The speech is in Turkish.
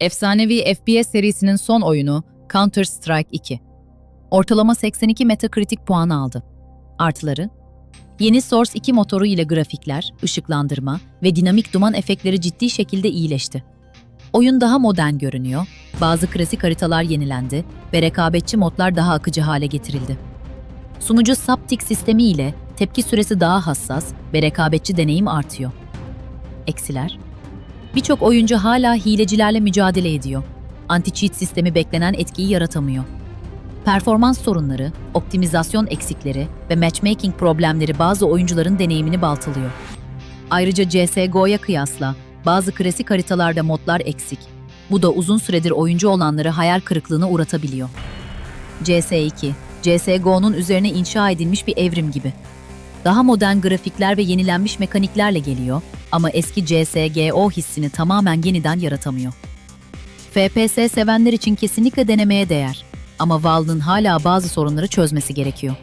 Efsanevi FPS serisinin son oyunu Counter-Strike 2. Ortalama 82 Metacritic puan aldı. Artıları Yeni Source 2 motoru ile grafikler, ışıklandırma ve dinamik duman efektleri ciddi şekilde iyileşti. Oyun daha modern görünüyor, bazı klasik haritalar yenilendi ve rekabetçi modlar daha akıcı hale getirildi. Sunucu Saptic sistemi ile tepki süresi daha hassas ve rekabetçi deneyim artıyor. Eksiler Birçok oyuncu hala hilecilerle mücadele ediyor. Anti-cheat sistemi beklenen etkiyi yaratamıyor. Performans sorunları, optimizasyon eksikleri ve matchmaking problemleri bazı oyuncuların deneyimini baltalıyor. Ayrıca CSGO'ya kıyasla bazı klasik haritalarda modlar eksik. Bu da uzun süredir oyuncu olanları hayal kırıklığına uğratabiliyor. CS2, CSGO'nun üzerine inşa edilmiş bir evrim gibi. Daha modern grafikler ve yenilenmiş mekaniklerle geliyor ama eski CSGO hissini tamamen yeniden yaratamıyor. FPS sevenler için kesinlikle denemeye değer ama Valve'ın hala bazı sorunları çözmesi gerekiyor.